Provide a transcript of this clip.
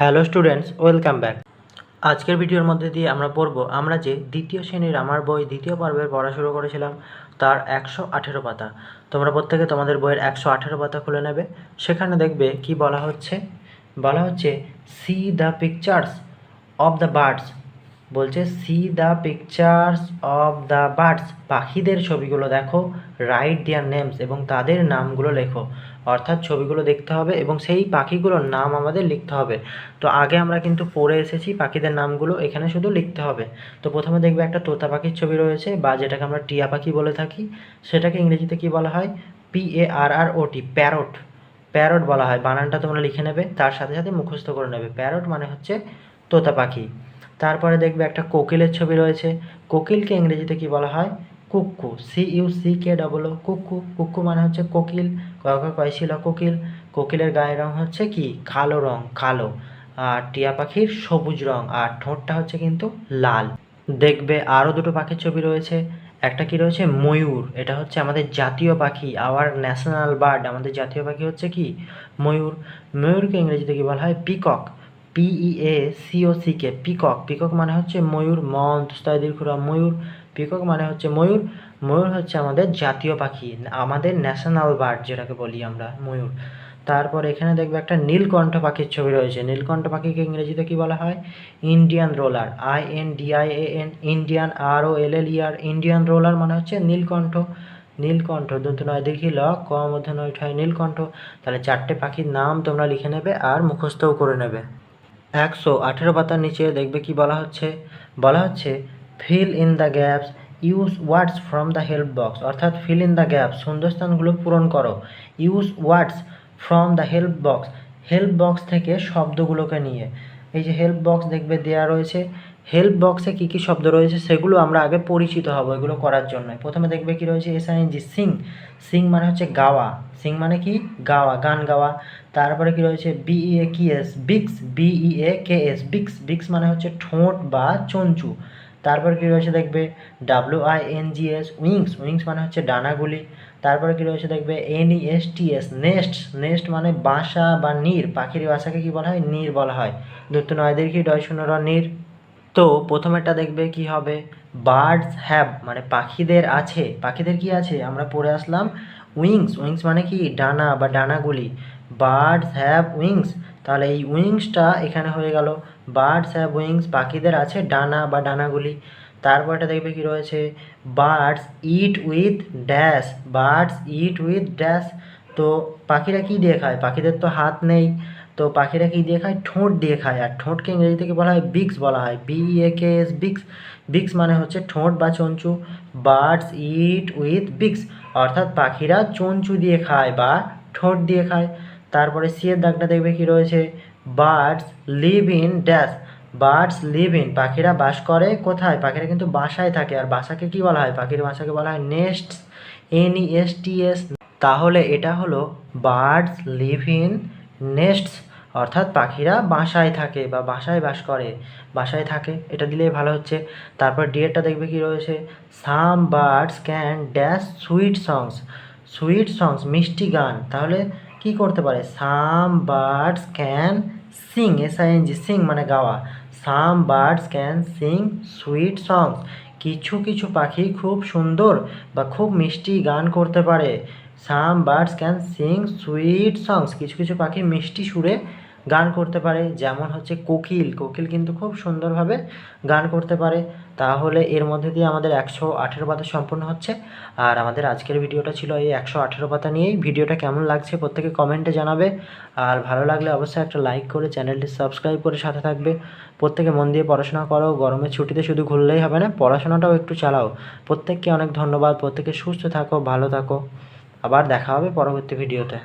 Hello students, welcome back. আজকের ভিডিওর মধ্যে দিয়ে আমরা পড়ব, আমরা যে দ্বিতীয় শ্রেণির আমার বই, দ্বিতীয় পর্বের পড়া শুরু করেছিলাম, তার একশো আঠেরো পাতা। তোমরা প্রত্যেকে তোমাদের বইয়ের একশো আঠেরো পাতা খুলে নেবে। সেখানে দেখবে কি বলা হচ্ছে? বলা হচ্ছে see the pictures of the birds বলছে see the pictures of the birds পাখিদের ছবিগুলো দেখো রাইট দেয়ার নেমস এবং তাদের নামগুলো লেখো। অর্থাৎ ছবিগুলো দেখতে হবে এবং সেই পাখিগুলোর নাম আমাদের লিখতে হবে। তো আগে আমরা কিন্তু পড়ে এসেছি পাখিদের নামগুলো, এখানে শুধু লিখতে হবে। তো প্রথমে দেখবে একটা তোতা পাখির ছবি রয়েছে বা যেটাকে আমরা টিয়া পাখি বলে থাকি, সেটাকে ইংরেজিতে কি বলা হয়? P A R R O T parrot parrot বলা হয়। বানানটা তোমরা লিখে নেবে, তার সাথে সাথে মুখস্থ করে নেবে। প্যারট মানে হচ্ছে তোতা পাখি। তারপরে দেখবে একটা কোকিলের ছবি রয়েছে। কোকিলকে ইংরেজিতে কি বলা হয়? Cuckoo C U C K double O cuckoo cuckoo মানে হচ্ছে কোকিল কয় কয় ছিল কোকিল। কোকিলের গায়ের রং হচ্ছে কি? কালো রং, কালো। আর টিয়া পাখির সবুজ রং, আর ঠোঁটটা হচ্ছে কিন্তু লাল। দেখবে আরও দুটো পাখির ছবি রয়েছে। একটা কি রয়েছে? ময়ূর। এটা হচ্ছে আমাদের জাতীয় পাখি আওয়ার ন্যাশনাল বার্ড আমাদের জাতীয় পাখি হচ্ছে কি? ময়ূর। ময়ূরকে ইংরেজিতে কি বলা হয়? Peacock P E A C O C K peacock peacock মানে হচ্ছে ময়ূর মস্তয় দীর্ঘরা ময়ূর। পিকক মানে হচ্ছে ময়ূর। ময়ূর হচ্ছে আমাদের জাতীয় পাখি, আমাদের ন্যাশনাল বার্ড যেটাকে বলি আমরা, ময়ূর। তারপর এখানে দেখবে একটা নীলকণ্ঠ পাখির ছবি রয়েছে। নীলকণ্ঠ পাখিকে ইংরেজিতে কি বলা হয়? Indian roller I N D I A N Indian R O L L E R Indian roller মানে হচ্ছে নীলকণ্ঠ। নীলকণ্ঠ দন্ত নয়, দেখি ল, ক, মধ্যে নয় ঠয় নীলকণ্ঠ। তাহলে চারটে পাখির নাম তোমরা লিখে নেবে আর মুখস্থও করে নেবে। একশো আঠেরো পাতার নিচে দেখবে কি বলা হচ্ছে? বলা হচ্ছে fill in the gaps use words from the help box অর্থাৎ ফিল ইন দ্য গ্যাপস শূন্যস্থানগুলো পূরণ করো use words from the help box help box থেকে শব্দগুলোকে নিয়ে এই যে হেল্প বক্স দেখবে দেওয়া রয়েছে হেল্প বক্সে কী কী শব্দ রয়েছে সেগুলো আমরা আগে পরিচিত হব এগুলো করার জন্য প্রথমে দেখবে কি রয়েছে S I G sing sing মানে হচ্ছে গাওয়া সিং মানে কি গাওয়া গান গাওয়া তারপরে কি রয়েছে B E A K S beaks B E A K S beaks beaks মানে হচ্ছে ঠোঁট বা চঞ্চু তারপর কি রয়েছে দেখবে? W I N G S wings wings মানে হচ্ছে ডানাগুলি। তারপরে কি রয়েছে দেখবে? N E S T S nest nest মানে বাসা বা নীর, পাখির বাসাকে কি বলা হয়? নীর বলা হয়। দুটো নয় দেখি ডয় শূন্য র নীর? তো প্রথমেরটা দেখবে কি হবে? বার্ডস হ্যাভ মানে পাখিদের আছে। পাখিদের কি আছে? আমরা পড়ে আসলাম, উইংস উইংস মানে কি? ডানা বা ডানাগুলি। Birds have wings. তাহলে এই উইংসটা এখানে হয়ে গেল। বার্ডস হ্যাভ উইংস পাখিদের আছে ডানা বা ডানাগুলি। তারপরটা দেখবে কি রয়েছে? Birds eat with dash, birds eat with dash. তো পাখিরা কী দিয়ে খায়? পাখিদের তো হাত নেই। তো পাখিরা কী দিয়ে খায়? ঠোঁট দিয়ে খায়। আর ঠোঁটকে ইংরেজি থেকে বলা হয়? বিক্স বলা হয়। B A K S beaks. Beaks মানে হচ্ছে ঠোঁট বা চঞ্চু। Birds eat with বিক্স। অর্থাৎ পাখিরা চঞ্চু দিয়ে খায় বা ঠোঁট দিয়ে খায়। তারপরে সিয়ের দাগটা দেখবে কি রয়েছে? Birds live in dash. Birds live in, পাখিরা বাস করে কোথায়? পাখিরা কিন্তু বাসায় থাকে। আর বাসাকে কি বলা হয়? পাখির বাসাকে বলা হয় nest N E S T S তাহলে এটা হলো বার্ডস লিভ ইন নেস্টস। অর্থাৎ পাখিরা বাসায় থাকে বা বাসায় বাস করে। বাসায় থাকে, এটা দিলেই ভালো হচ্ছে। তারপর ডিএরটা দেখবে কি রয়েছে? Some birds can dash sweet songs. Sweet songs, মিষ্টি গান। তাহলে কি করতে পারে? Some birds can sing S I N G sing মানে গাওয়া। Some birds can sing, sweet songs. কিছু কিছু পাখি খুব সুন্দর বা খুব মিষ্টি গান করতে পারে। Some birds can sing, sweet songs. কিছু কিছু পাখি মিষ্টি সুরে গান করতে পারে, যেমন হচ্ছে কোকিল। কোকিল কিন্তু খুব সুন্দরভাবে গান করতে পারে। তাহলে এর মধ্যে দিয়ে আমাদের একশো আঠেরো পাতা সম্পূর্ণ হচ্ছে। আর আমাদের আজকের ভিডিওটা ছিল এই একশো আঠেরো পাতা নিয়েই। ভিডিওটা কেমন লাগছে প্রত্যেকে কমেন্টে জানাবে। আর ভালো লাগলে অবশ্যই একটা লাইক করে চ্যানেলটি সাবস্ক্রাইব করে সাথে থাকবে। প্রত্যেকে মন দিয়ে পড়াশোনা করো। গরমের ছুটিতে শুধু ঘুরলেই হবে না, পড়াশোনাটাও একটু চালাও। প্রত্যেককে অনেক ধন্যবাদ। প্রত্যেকে সুস্থ থাকো, ভালো থাকো। আবার দেখা হবে পরবর্তী ভিডিওতে।